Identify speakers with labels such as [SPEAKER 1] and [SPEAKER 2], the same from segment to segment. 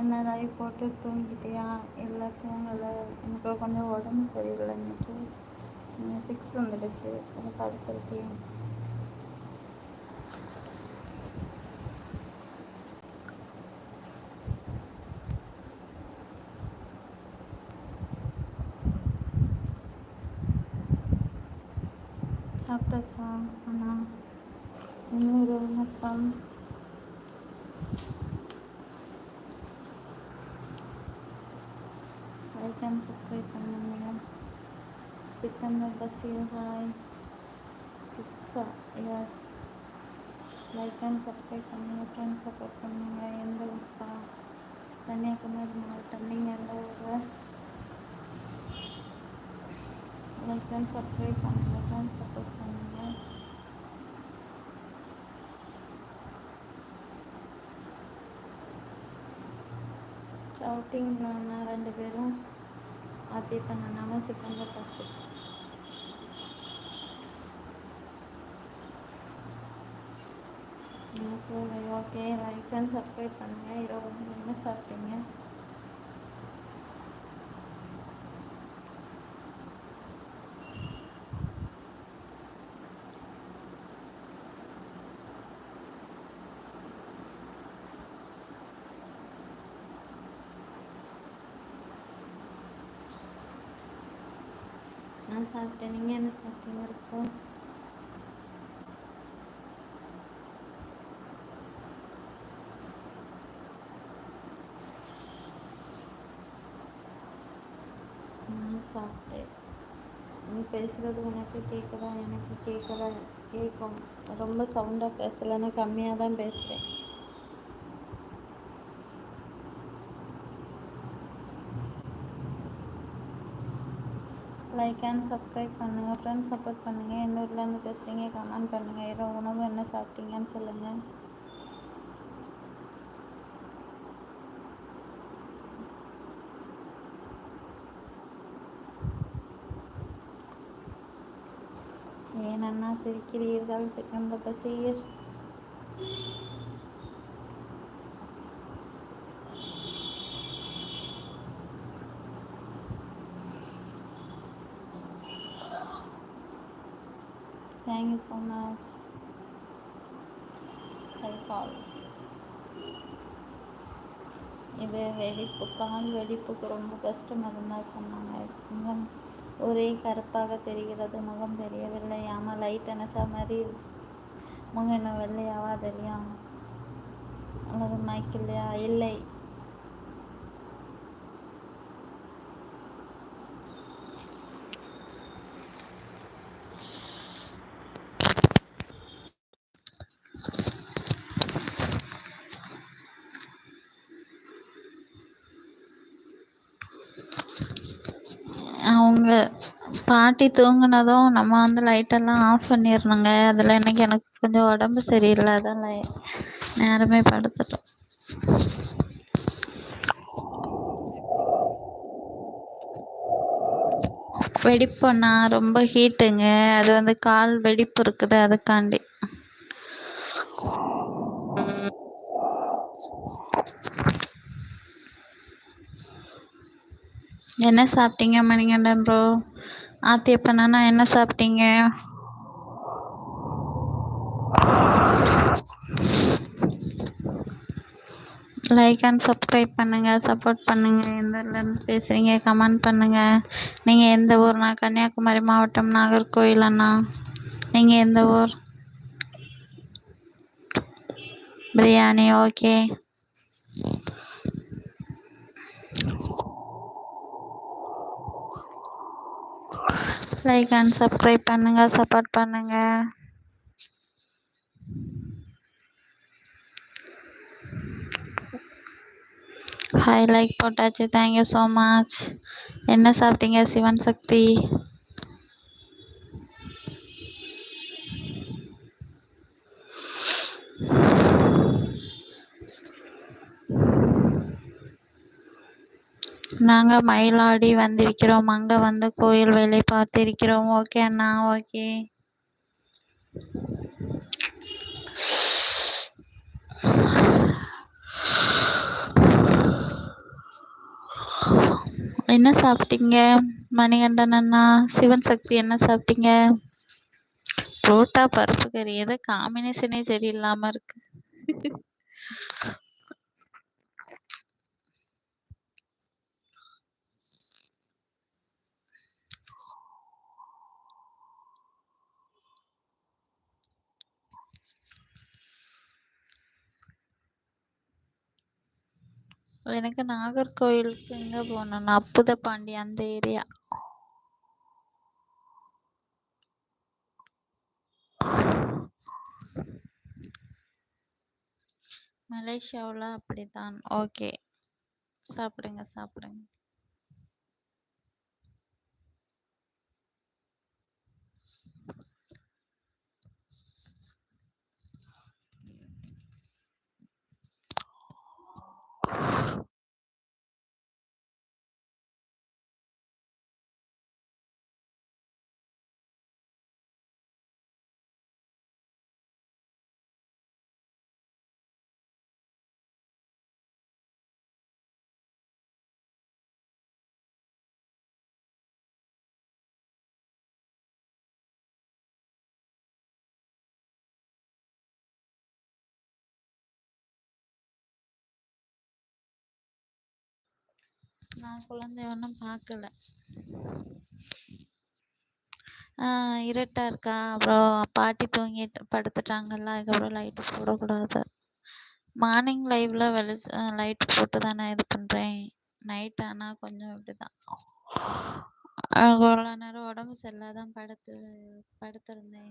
[SPEAKER 1] என்ன லைவ் போட்டு தூங்கிட்டியா இல்லை தூங்கலை எனக்கு கொஞ்சம் உடம்பு சரியில்லைன்னுட்டு இன்னைக்கு ஃபிக்ஸ் வந்துடுச்சு அதை படுத்துருக்கேன் சாப்பிட்டாச்சா அண்ணா இன்னும் இரவு மொத்தம் kan nagbasihay sa yes like and subscribe kami like and support kami ngayon daw pa kani ako magmahal kami nga daw like and subscribe kami like and support kami ngayon sa outing na narandabero ate pananaman si kanda பண்ணுங்கள் okay like and subscribe பண்ணுங்கள் இரவு என்ன சாப்பிட்டீங்க நான் சாப்பிட்டேன் நீங்கள் என்ன சாப்பிட்டீங்க இருக்கும் சாப்பிட்டேன் நீ பேசுகிறது உனக்கு கேட்குதா எனக்கு கேட்குதா கேட்கும் ரொம்ப சவுண்டாக பேசலைன்னா கம்மியாக தான் பேசுகிறேன் லைக் அண்ட் சப்ஸ்கிரைப் பண்ணுங்கள் ஃப்ரெண்ட்ஸ் சப்போர்ட் பண்ணுங்கள் எந்த ஊர்லேருந்து பேசுகிறீங்க கமெண்ட் பண்ணுங்கள் இரவு உணவு என்ன சாப்பிட்டீங்கன்னு சொல்லுங்கள் அண்ணா சிரிக்கிறீர்கள் Sikander Basheer thank you so much சைபால் இது வெடிப்பு கால் வெடிப்புக்கு ரொம்ப கஷ்டமாக இருந்தால் சொன்னாங்க ஒரே கருப்பாக தெரிகிறது முகம் தெரியவில்லை ஆமாம் லைட் அணைச்சா மாதிரி முகம் என்ன வெள்ளையாவா தெரியும் அல்லது மயக்கில்லையா இல்லை எங்க பாட்டி தூங்கினதும் நம்ம வந்து லைட்டெல்லாம் ஆஃப் பண்ணிடணுங்க அதில் இன்னைக்கு எனக்கு கொஞ்சம் உடம்பு சரியில்லை அதான் நேரமே படுத்துட்டோம் வெடிப்புண்ணா ரொம்ப ஹீட்டுங்க அது வந்து கால் வெடிப்பு இருக்குது அதுக்காண்டி என்ன சாப்பிட்டீங்க மணிகண்டன் ப்ரோ ஆத்தி எப்பண்ணா என்ன சாப்பிட்டீங்க லைக் அண்ட் சப்ஸ்கிரைப் பண்ணுங்கள் சப்போர்ட் பண்ணுங்கள் எந்த ஊர்லேருந்து பேசுகிறீங்க கமெண்ட் பண்ணுங்கள் நீங்கள் எந்த ஊர்னா கன்னியாகுமரி மாவட்டம் நாகர்கோவில் அண்ணா நீங்கள் எந்த ஊர் biryani okay like and subscribe பண்ணுங்கள் சப்போர்ட் பண்ணுங்கள் ஹாய் லைக் போட்டாச்சு தேங்க்யூ ஸோ மச் என்ன சாப்பிட்டீங்க சிவன் சக்தி நாங்கள் மயிலாடி வந்திருக்கிறோம் அங்கே வந்து கோயில் வேலை பார்த்திருக்கிறோம் ஓகே அண்ணா ஓகே என்ன சாப்பிட்டீங்க மணிகண்டன் அண்ணா சிவன் சக்தி என்ன சாப்பிட்டீங்க புரோட்டா பருப்பு கறி ஏதோ காம்பினேஷனே சரியில்லாம இருக்கு எனக்கு நாகர்கோவிலுக்கு எங்கே போகணும்னா அப்புதப்பாண்டி அந்த ஏரியா மலேசியாவில் அப்படித்தான் ஓகே சாப்பிடுங்க சாப்பிடுங்க நான் குழந்தை ஒன்றும் பார்க்கல இருட்டா இருக்கா அப்புறம் பாட்டி தூங்கிட்டு படுத்துட்டாங்கல்ல அதுக்கப்புறம் லைட்டு போடக்கூடாது மார்னிங் லைவ்ல வெளி லைட் போட்டு நான் இது பண்ணுறேன் நைட் ஆனால் கொஞ்சம் இப்படி தான் அவ்வளோ நேரம் உடம்பு சரியில்லாதான் படுத்து படுத்திருந்தேன்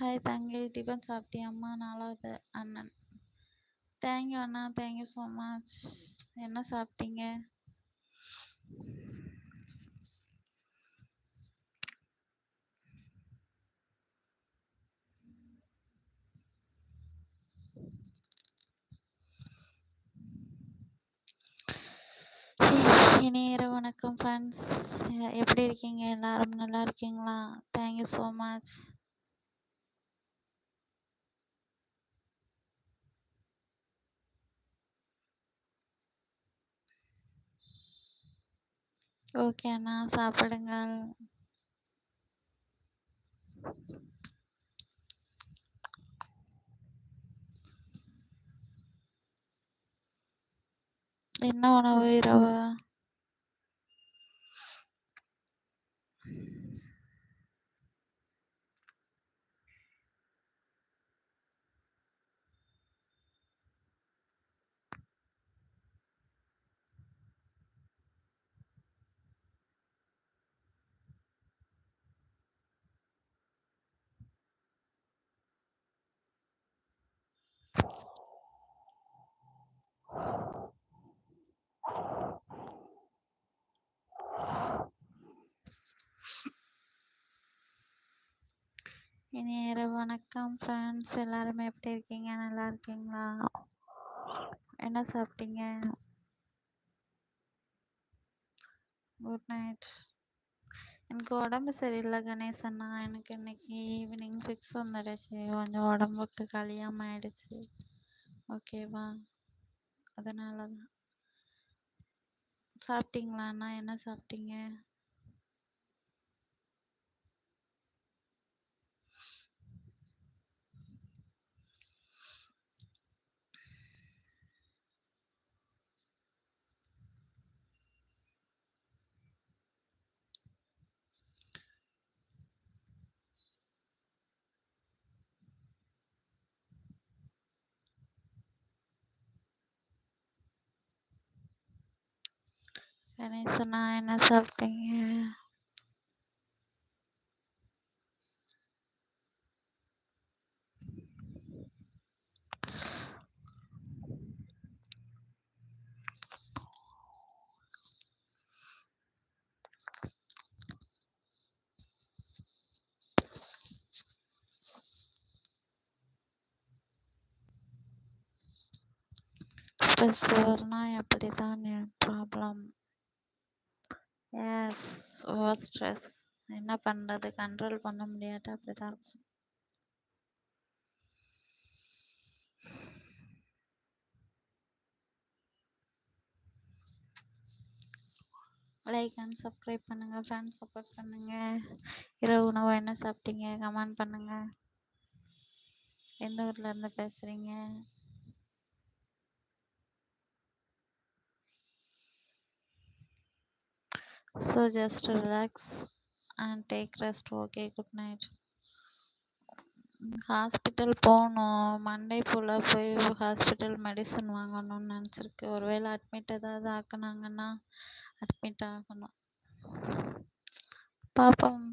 [SPEAKER 1] ஹாய் தங்கை டிஃபன் அம்மா நாலாவது அண்ணன் தேங்க்யூ அண்ணா தேங்க்யூ ஸோ மச் என்ன சாப்பிட்டீங்க இனியர வணக்கம் ஃப்ரெண்ட்ஸ் எப்படி இருக்கீங்க எல்லாரும் நல்லா இருக்கீங்களா தேங்க்யூ ஸோ மச் ஓகே அண்ணா சாப்பிடுங்க என்ன உணவு இரவு இனிய வணக்கம் ஃப்ரெண்ட்ஸ் எல்லாருமே எப்படி இருக்கீங்க நல்லா இருக்கீங்களா என்ன சாப்பிட்டீங்க குட் நைட் எனக்கு உடம்பு சரியில்லை அண்ணா எனக்கு இன்னைக்கு ஈவினிங் ஃபிக்ஸ் வந்துடுச்சு கொஞ்சம் உடம்புக்கு கலியாம ஆயிடுச்சு ஓகேவா அதனால தான் அண்ணா என்ன சாப்பிட்டீங்க ini senang enak sampingnya Sesuai warna ya, pelitahan ya, problem. Over stress என்ன பண்ணுறது கண்ட்ரோல் பண்ண முடியாட்டா அப்படி தான் இருக்கும் லைக் அண்ட் சப்ஸ்கிரைப் பண்ணுங்கள் ஃப்ரெண்ட்ஸ் சப்போர்ட் பண்ணுங்கள் இரவு உணவு என்ன சாப்பிட்டீங்க கமெண்ட் பண்ணுங்கள் எந்த ஊர்லேருந்து பேசுகிறீங்க so just relax and take rest okay good night hospital போகணும் மண்டே போல் போய் ஹாஸ்பிட்டல் மெடிசன் வாங்கணும்னு நினச்சிருக்கு ஒருவேளை அட்மிட் ஏதாவது ஆக்குனாங்கன்னா அட்மிட் ஆகணும் பார்ப்போம்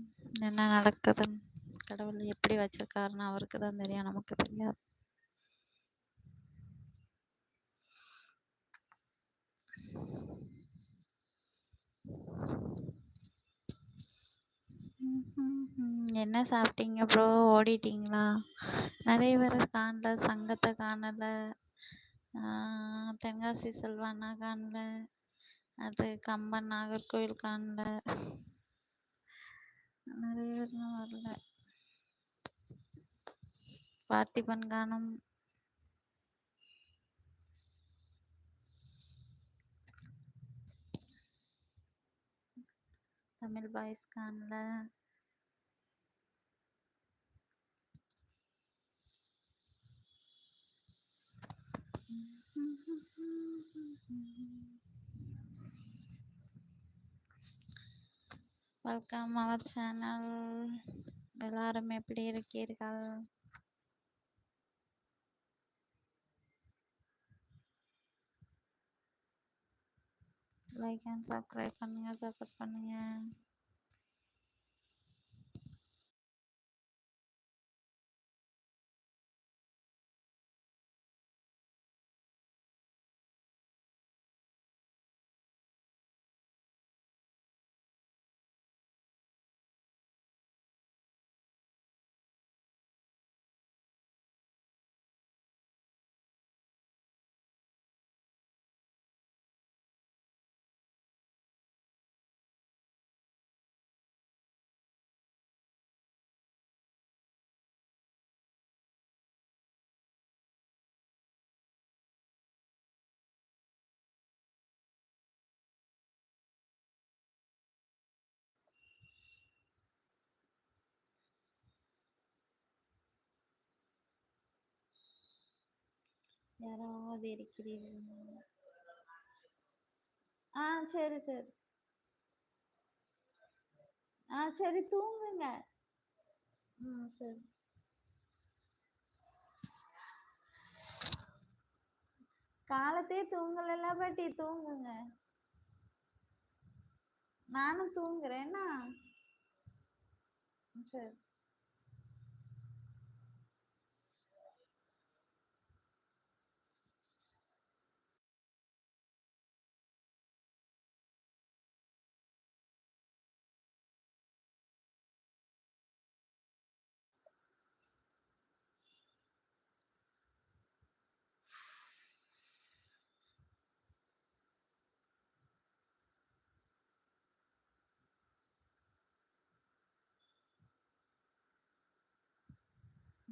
[SPEAKER 1] என்ன நடக்குதுன்னு கடவுள் எப்படி வச்சிருக்காருன்னு அவருக்கு தான் தெரியும் நமக்கு தெரியாது என்ன சாப்பிட்டீங்க ப்ரோ ஓடிட்டீங்களா நிறைய பேர் காணல சங்கத்தை காணலை தென்காசி செல்வானா காணல அது கம்பன் நாகர்கோவில் காணல நிறைய பேர்லாம் வரல பார்த்திபன் காணும் தமிழ் பாய்ஸ் காணல வெல்கம் அவர் சேனல் எல்லாரும் எப்படி இருக்கீர்கள் லைக் அண்ட் சப்ஸ்கிரைப் பண்ணுங்க சப்போர்ட் பண்ணுங்க யாராவது இருக்கிறீர்களா ஆ சரி சரி ஆ சரி தூங்குங்க ம் சரி காலத்தே தூங்கலல்ல பாட்டி தூங்குங்க நானும் தூங்குறேன்னா சரி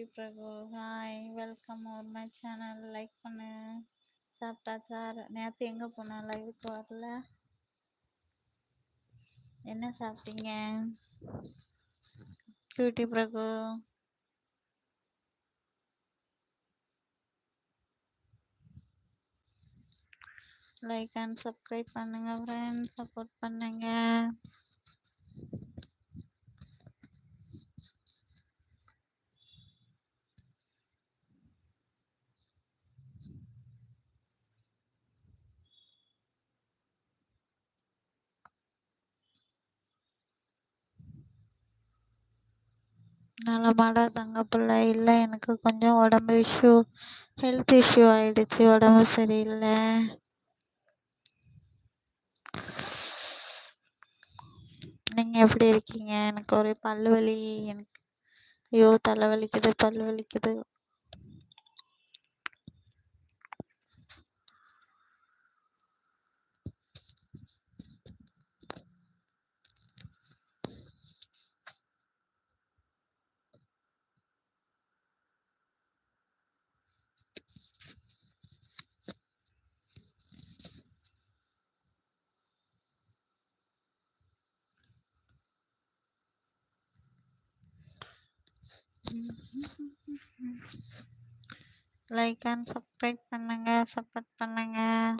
[SPEAKER 1] குட்டி பிரகு ஹாய் வெல்கம் ஓர் மை சேனல் லைக் பண்ணு சாப்பிட்டா சார் நேற்று எங்கே போனேன் லைவுக்கு வரல என்ன சாப்பிட்டீங்க குட்டி பிரகு லைக் அண்ட் சப்ஸ்கிரைப் பண்ணுங்க ஃப்ரெண்ட்ஸ் சப்போர்ட் பண்ணுங்க நலமாட தங்க பிள்ளை இல்லை எனக்கு கொஞ்சம் உடம்பு இஷ்யூ ஹெல்த் இஷ்யூ ஆயிடுச்சு உடம்பு சரியில்லை நீங்கள் எப்படி இருக்கீங்க எனக்கு ஒரே பல்லு வலி எனக்கு ஐயோ தலை வலிக்குது பல்லு வலிக்குது Laikan subscribe penengah sobat penengah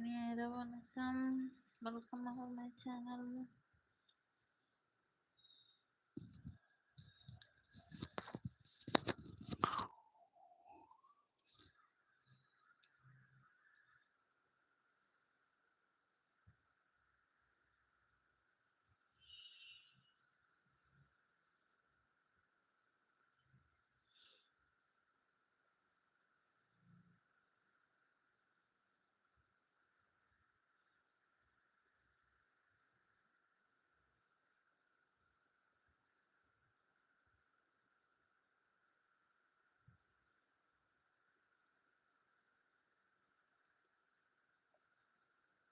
[SPEAKER 1] இனிய இரவு வணக்கம் வெல்கம் அவர் மை சேனல்